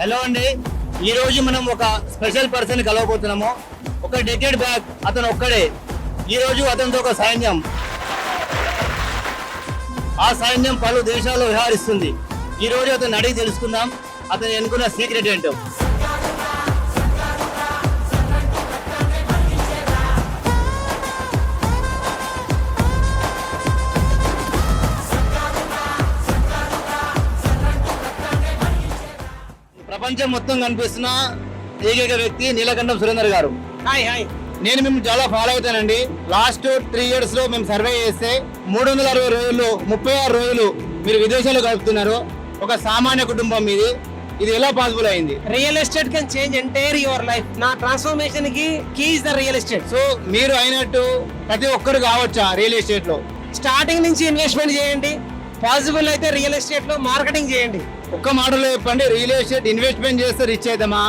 Hello అండి. ఈ రోజు మనం ఒక స్పెషల్ పర్సన్ కలవబోతున్నాము. ఒక డెకేడ్ బ్యాక్ అతను ఒక్కడే. ఈ రోజు అతనితో ఒక సైన్యం. ఆ సైన్యం పలు దేశాల్లో విహారిస్తుంది. ఈ రోజు అతను అడిగి తెలుసుకుందాం. అతను ఎన్నుకున్న సీక్రెట్ ఏంటో. ప్రపంచం మొత్తం కనిపిస్తున్న ఏకైక వ్యక్తి నీలకంఠం సురేందర్ గారు. Hi hi. నేను మేము చాలా ఫాలో అవుతానండి. లాస్ట్ త్రీ ఇయర్స్లో మేము సర్వే చేస్తే మూడు వందల అరవై రోజుల్లో ముప్పై ఆరు రోజులు మీరు విదేశాల్లో గడుపుతున్నారు. ఒక సామాన్య కుటుంబం మీది. ఇది ఎలా పాసిబుల్ అయింది? Real estate can change entire your life నా ట్రాన్స్ఫర్మేషన్కి key is the real estate so మీరు అయినట్టు ప్రతి ఒక్కరు కావచ్చా రియల్ ఎస్టేట్లో? స్టార్టింగ్ నుంచి ఇన్వెస్ట్మెంట్ చేయండి. పాసిబుల్ అయితే రియల్ ఎస్టేట్లో మార్కెటింగ్ చేయండి. ఒక్క మాటలో చెప్పండి రియల్ ఎస్టేట్ ఇన్వెస్ట్మెంట్ చేస్తే రిచ్ అవుతామా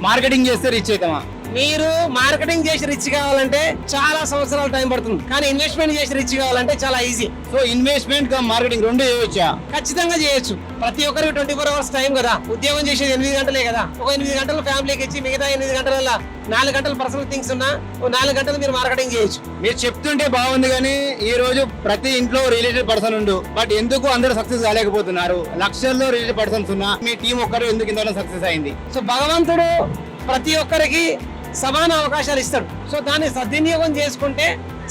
మార్కెటింగ్ చేస్తే రిచ్ అవుతామా మీరు మార్కెటింగ్ చేసి రిచ్ కావాలంటే చాలా సంవత్సరాల టైం పడుతుంది. కానీ ఇన్వెస్ట్మెంట్ చేసి రిచ్ కావాలంటే చాలా ఈజీ సో ఇన్వెస్ట్మెంట్ కా మార్కెటింగ్ రెండు చేయవచ్చా ఖచ్చితంగా చేయొచ్చు. ప్రతి ఒక్కరికి ట్వంటీ ఫోర్ అవర్స్ టైం కదా. ఉద్యోగం చేసేది ఎనిమిది గంటలే కదా. ఒక ఎనిమిది గంటలు ఫ్యామిలీకి ఇచ్చి మిగతా ఎనిమిది గంటల నాలుగు గంటలు పర్సనల్ థింగ్స్ ఉన్నా ఓ నాలుగు గంటలు మీరు మార్కెటింగ్ చేయొచ్చు. మీరు చెప్తుంటే బాగుంది కానీ ఈ రోజు ప్రతి ఇంట్లో రిలేటెడ్ పర్సన్ ఉండు. బట్ ఎందుకు అందరూ సక్సెస్ కాలేకపోతున్నారు? లక్షల్లో రిలేటెడ్ పర్సన్స్ ఉన్నా మీ టీం ఒక్కరు ఎందుకు ఇంత సక్సెస్ అయింది? సో భగవంతుడు ప్రతి ఒక్కరికి సమాన అవకాశాలు ఇస్తాడు. సో దాన్ని సద్వినియోగం చేసుకుంటే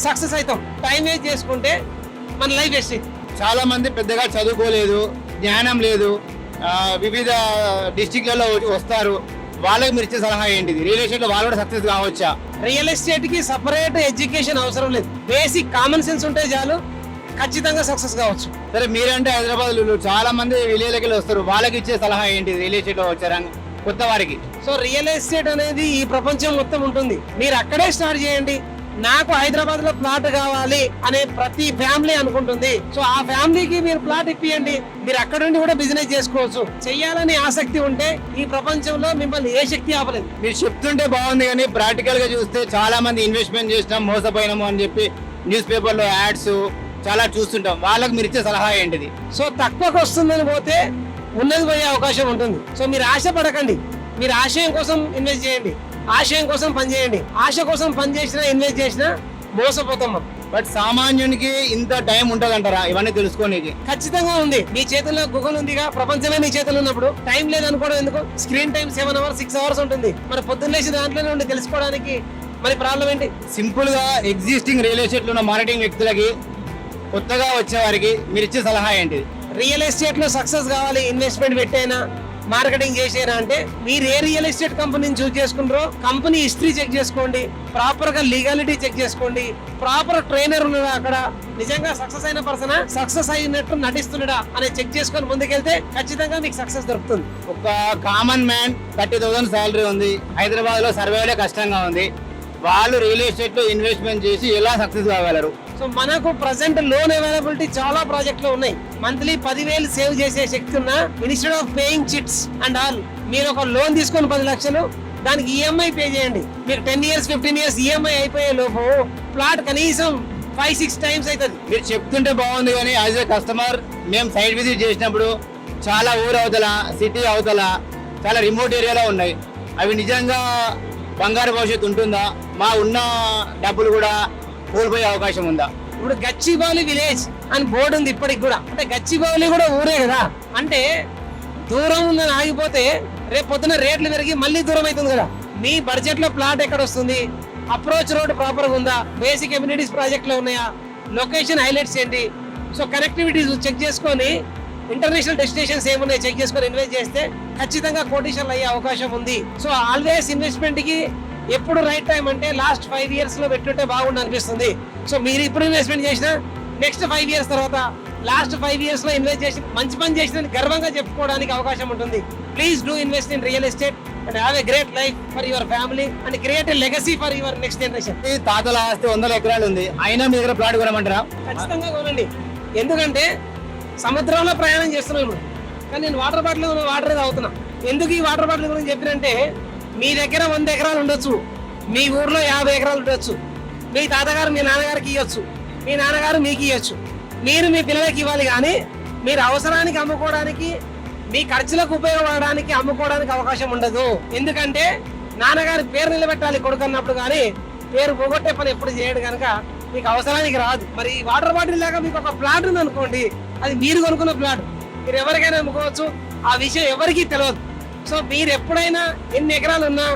సక్సెస్ అవుతాం. టైం వేస్ట్ చేసుకుంటే మన లైఫ్ వేస్ట్ చాలా మంది పెద్దగా చదువుకోలేదు జ్ఞానం లేదు వివిధ డిస్టిక్లలో వస్తారు. వాళ్ళకి మీరు ఇచ్చే సలహా ఏంటిది? రియల్ ఎస్టేట్లో వాళ్ళు కూడా సక్సెస్ కావచ్చా? రియల్ ఎస్టేట్కి సపరేట్ ఎడ్యుకేషన్ అవసరం లేదు. బేసిక్ కామన్ సెన్స్ ఉంటే చాలు ఖచ్చితంగా సక్సెస్ కావచ్చు. సరే మీరంటే హైదరాబాద్ చాలా మంది విలేజ్లకి వస్తారు. వాళ్ళకి ఇచ్చే సలహా ఏంటిది? రియల్ ఎస్టేట్లో కొత్త వారికి సో రియల్ ఎస్టేట్ అనేది ఈ ప్రపంచం మొత్తం ఉంటుంది. మీరు అక్కడే స్టార్ట్ చేయండి. నాకు హైదరాబాద్లో ప్లాట్ కావాలి అనే ప్రతి ఫ్యామిలీ అనుకుంటుంది. సో ఆ ఫ్యామిలీకి మీరు ప్లాట్ ఇప్పియండి. మీరు అక్కడ నుండి కూడా బిజినెస్ చేసుకోవచ్చు. చెయ్యాలని ఆసక్తి ఉంటే ఈ ప్రపంచంలో మిమ్మల్ని ఏ శక్తి ఆపలేదు. మీరు చెప్తుంటే బాగుంది కానీ ప్రాక్టికల్గా చూస్తే చాలా మంది ఇన్వెస్ట్మెంట్ చేసినాం మోసపోయినాము అని చెప్పి న్యూస్ పేపర్లో యాడ్స్ చాలా చూస్తుంటాం. వాళ్ళకి మీరు ఇచ్చే సలహా ఏంటిది? సో తక్కువకు వస్తుందని పోతే ఉన్నది పోయే అవకాశం ఉంటుంది. సో మీరు ఆశ పడకండి. మీరు ఆశయం కోసం ఇన్వెస్ట్ చేయండి. ఆశయం కోసం పని చేయండి. ఆశ కోసం పని చేసినా ఇన్వెస్ట్ చేసినా మోసపోతాం మనం. బట్ సామాన్యునికి ఇంత టైం ఉంటదంటారా? ఇవన్నీ తెలుసుకోనికి ఖచ్చితంగా ఉంది. మీ చేతుల్లో గూగుల్ ఉందిగా. ప్రపంచమే మీ చేతుల్లో ఉన్నప్పుడు టైం లేదనుకోవడం ఎందుకు? Screen time seven hours six hours ఉంటుంది. మరి పొద్దున్న లేచి దాంట్లోనే ఉండి తెలుసుకోవడానికి మరి ప్రాబ్లం ఏంటి? సింపుల్గా ఎగ్జిస్టింగ్ రియల్ ఎస్టేట్లో ఉన్న మార్కెటింగ్ వ్యక్తులకి కొత్తగా వచ్చే వారికి మీరు ఇచ్చే సలహా ఏంటిది? రియల్ ఎస్టేట్లో సక్సెస్ కావాలి ఇన్వెస్ట్మెంట్ పెట్టైనా మార్కెటింగ్ చేసేనా అంటే మీరు ఏ రియల్ ఎస్టేట్ కంపెనీని చూస్ చేసుకుంటారో కంపెనీ హిస్టరీ చెక్ చేసుకోండి ప్రాపర్గా లీగాలిటీ చెక్ చేసుకోండి ప్రాపర్ ట్రైనర్ ఉన్నాడా అక్కడ నిజంగా సక్సెస్ అయిన పర్సన్ సక్సెస్ అయినట్టు నటిస్తున్నాడా అని చెక్ చేసుకొని ముందుకెళ్తే ఖచ్చితంగా మీకు సక్సెస్ దొరుకుతుంది. ఒక common man thirty thousand salary ఉంది. హైదరాబాద్లో సర్వేలే కష్టంగా ఉంది. వాళ్ళు రియల్ ఎస్టేట్లో ఇన్వెస్ట్మెంట్ చేసి ఎలా సక్సెస్ కాగలరు? సో మనకు ప్రజెంట్ లోన్ అవైలబిలిటీ చాలా ప్రాజెక్టులు ఉన్నాయి. మంత్లీ పదివేలు సేవ్ చేసే శక్తి ఉన్న instead of paying chits and all మీరు ఒక లోన్ తీసుకొని పది లక్షలు దానికి ఈఎంఐ పే చేయండి. మీకు ten years fifteen years EMI అయిపోయే లోపు ప్లాట్ కనీసం ఫైవ్ సిక్స్ టైమ్స్ అవుతుంది మీరు చెప్తుంటే బాగుంది కానీ యాజ్ ఏ కస్టమర్ మేము సైట్ విజిట్ చేసినప్పుడు చాలా ఊరు అవతల సిటీ అవతల చాలా రిమోట్ ఏరియాలో ఉన్నాయి. అవి నిజంగా బంగారు భవిష్యత్తు ఉంటుందా? మా ఉన్న డబ్బులు కూడా కోల్పోయే అవకాశం ఉందా? ఇప్పుడు గచ్చిబౌలి విలేజ్ అని బోర్డు ఉంది ఇప్పటికి కూడా. అంటే గచ్చిబౌలి కూడా ఊరే కదా. అంటే దూరం ఉందని ఆగిపోతే రేపు పొద్దున రేట్లు పెరిగి మళ్ళీ దూరం అవుతుంది కదా. మీ బడ్జెట్లో ప్లాట్ ఎక్కడ వస్తుంది? అప్రోచ్ రోడ్ ప్రాపర్గా ఉందా? బేసిక్ ఎమ్యూనిటీస్ ప్రాజెక్ట్లో ఉన్నాయా? లొకేషన్ హైలైట్స్ ఏంటి? సో కనెక్టివిటీస్ చెక్ చేసుకొని ఇంటర్నేషనల్ డెస్టినేషన్స్ ఏమున్నాయి చెక్ చేసుకొని ఇన్వెస్ట్ చేస్తే ఖచ్చితంగా కోటేషన్లు అయ్యే అవకాశం ఉంది. సో ఆల్వేస్ ఇన్వెస్ట్మెంట్కి ఎప్పుడు రైట్ టైం అంటే లాస్ట్ ఫైవ్ ఇయర్స్లో పెట్టుంటే బాగుండు అనిపిస్తుంది. సో మీరు ఇప్పుడు ఇన్వెస్ట్మెంట్ చేసినా నెక్స్ట్ ఫైవ్ ఇయర్స్ తర్వాత లాస్ట్ ఫైవ్ ఇయర్స్లో ఇన్వెస్ట్ చేసి మంచి పని చేసిన గర్వంగా చెప్పుకోవడానికి అవకాశం ఉంటుంది. Please do invest in real estate and have a great life for your family and create a legacy for your next generation ఈ తాతల ఆస్తి వందల ఎకరాలు ఉంది. అయినా మీ దగ్గర ప్లాట్ కొనమంటారా? ఖచ్చితంగా కొనండి. ఎందుకంటే సముద్రంలో ప్రయాణం చేస్తున్నాం ఇప్పుడు. కానీ నేను వాటర్ బాటిల్ వాటర్ తాగుతున్నా. ఎందుకు ఈ వాటర్ బాటిల్ గురించి చెప్పినంటే మీ దగ్గర వంద ఎకరాలు ఉండొచ్చు. మీ ఊర్లో యాభై ఎకరాలు ఉండొచ్చు. మీ తాతగారు మీ నాన్నగారికి ఇవ్వచ్చు మీ నాన్నగారు మీకు ఇవ్వచ్చు మీరు మీ పిల్లలకి ఇవ్వాలి కానీ మీరు అవసరానికి అమ్ముకోవడానికి మీ ఖర్చులకు ఉపయోగపడడానికి అమ్ముకోవడానికి అవకాశం ఉండదు. ఎందుకంటే నాన్నగారి పేరు నిలబెట్టాలి కొడుకు అన్నప్పుడు కానీ పేరు పోగొట్టే పని ఎప్పుడు చేయడు కనుక మీకు అవసరానికి రాదు. మరి వాటర్ బాటిల్ లాగా మీకు ఒక ప్లాట్ ఉంది అనుకోండి అది మీరు కొనుక్కున్న ప్లాట్. మీరు ఎవరికైనా అమ్ముకోవచ్చు. ఆ విషయం ఎవరికీ తెలియదు సో మీరు ఎప్పుడైనా ఎన్ని ఎకరాలు ఉన్నా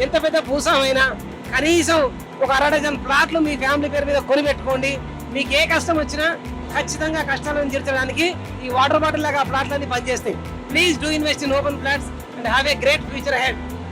ఎంత పెద్ద భూసామైనా కనీసం ఒక అర డజన్ ప్లాట్లు మీ ఫ్యామిలీ పేరు మీద కొని పెట్టుకోండి మీకు ఏ కష్టం వచ్చినా ఖచ్చితంగా కష్టాలను తీర్చడానికి ఈ వాటర్ బాటిల్ లాగా ప్లాట్లన్నీ పనిచేస్తాయి. Please do invest in open plots and have a great future ahead